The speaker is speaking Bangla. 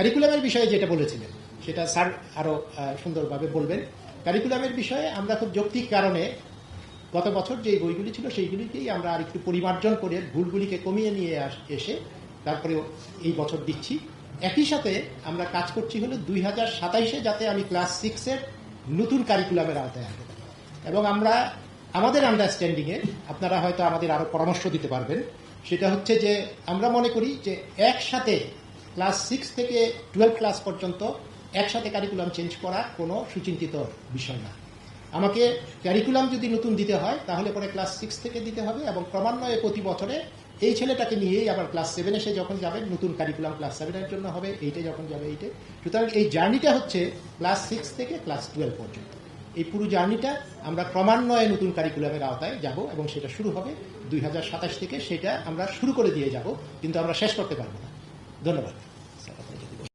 কারিকুলামের বিষয়ে যেটা বলেছিলেন, সেটা স্যার আরও সুন্দরভাবে বলবেন। কারিকুলামের বিষয়ে আমরা খুব যৌক্তিক কারণে গত বছর যে বইগুলি ছিল, সেইগুলিকেই আমরা আর একটু পরিমার্জন করে ভুলগুলিকে কমিয়ে নিয়ে এসে তারপরে এই বছর দিচ্ছি। একই সাথে আমরা কাজ করছি হলো দুই হাজার সাতাইশে যাতে আমি ক্লাস সিক্সের নতুন কারিকুলামের আওতায় আনতে পারি। এবং আমরা, আমাদের আন্ডারস্ট্যান্ডিংয়ে আপনারা হয়তো আমাদের আরও পরামর্শ দিতে পারবেন। সেটা হচ্ছে যে আমরা মনে করি যে একসাথে ক্লাস সিক্স থেকে টুয়েলভ ক্লাস পর্যন্ত একসাথে কারিকুলাম চেঞ্জ করা কোনো সুচিন্তিত বিষয় না। আমাকে ক্যারিকুলাম যদি নতুন দিতে হয়, তাহলে পরে ক্লাস সিক্স থেকে দিতে হবে এবং ক্রমান্বয়ে প্রতি বছরে এই ছেলেটাকে নিয়েই আবার ক্লাস সেভেন এসে যখন যাবে, নতুন কারিকুলাম ক্লাস সেভেনের জন্য হবে, এইটে যখন যাবে, এইটে। সুতরাং এই জার্নিটা হচ্ছে ক্লাস সিক্স থেকে ক্লাস টুয়েলভ পর্যন্ত। এই পুরো জার্নিটা আমরা ক্রমান্বয়ে নতুন কারিকুলামের আওতায় যাব এবং সেটা শুরু হবে দুই হাজার সাতাশ থেকে, সেটা আমরা শুরু করে দিয়ে যাব, কিন্তু আমরা শেষ করতে পারব না। ধন্যবাদ।